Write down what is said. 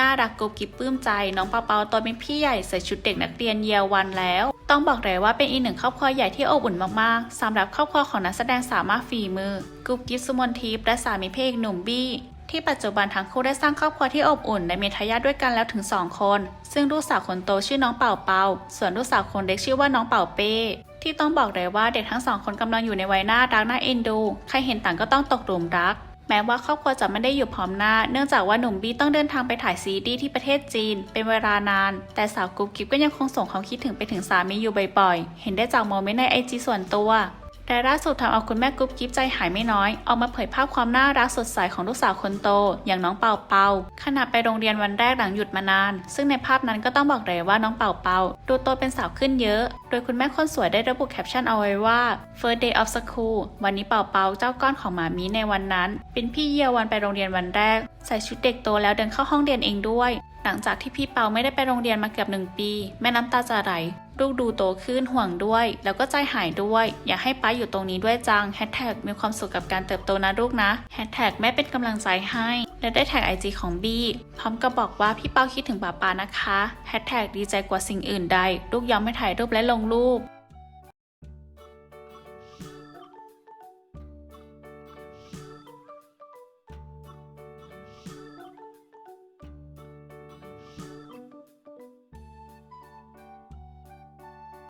น่ารักกุบกิบปลื้มใจน้องเปาเปาตัวเป็นพี่ใหญ่ใส่ชุดเด็กนักเรียนเยียวันแล้ว ต้องบอกเลยว่าเป็นอีกหนึ่งครอบครัวใหญ่ที่อบอุ่นมากๆสำหรับครอบครัวของนักแสดงสามารถฝีมือกุบกิบสุมนทิพย์และสามีเพกหนุ่มบี้ที่ปัจจุบันทั้งคู่ได้สร้างครอบครัวที่อบอุ่นและมีทายาทด้วยกันแล้วถึง 2 คน ซึ่งลูกสาวคนโตชื่อน้องเป่าเปา ส่วนลูกสาวคนเล็กชื่อว่าน้องเป่าเป้ ที่ต้องบอกเลยว่าเด็กทั้งสองคนกำลังอยู่ในวัยน่ารักน่าเอ็นดู ใครเห็นต่างก็ต้องตกหลุมรัก แม้ว่าครอบครัวจะไม่ได้อยู่พร้อมหน้า เนื่องจากว่าหนุ่มบี้ต้องเดินทางไปถ่ายซีดีที่ประเทศจีน เป็นเวลานาน แต่สาวกุ๊บกิ๊บก็ยังคงส่งความคิดถึงไปถึงสามีอยู่บ่อยๆ เห็นได้จากโมเมนต์ในไอจีส่วนตัว แต่ล่าสุดทำเอาคุณแม่กุ๊บกิ๊บใจหายไม่น้อย ออกมาเผยภาพความน่ารักสดใสของลูกสาวคนโต อย่างน้องเป่าเปาขณะไปโรงเรียนวันแรกหลังหยุดมานาน ซึ่งในภาพนั้นก็ต้องบอกเลยว่าน้องเป่าเปาดูโตเป็นสาวขึ้นเยอะ โดยคุณแม่คนสวยได้ระบุแคปชั่นเอาไว้ว่า first day of school วันนี้เป่าเปาเจ้าก้อนของหมามีในวันนั้น เป็นพี่เยียวันไปโรงเรียนวันแรก ใส่ชุดเด็กโตแล้วเดินเข้าห้องเรียนเองด้วย หลังจากที่พี่เปาไม่ได้ไปโรงเรียนมาเกือบหนึ่งปี แม่น้ำตาจะไหล ลูกดูโตขึ้นห่วงด้วย แล้วก็ใจหายด้วย อยากให้ป้าอยู่ตรงนี้ด้วยจังแฮชแท็กมีความสุขกับการเติบโตนะลูกนะแฮชแท็กแม่เป็นกำลังใจให้ และได้แท็กไอจีของบี้พร้อมกับบอกว่าพี่เปาคิดถึงป้าปานะคะแฮชแท็กดีใจกว่าสิ่งอื่นใด ลูกยอมให้ถ่ายรูปและลงรูป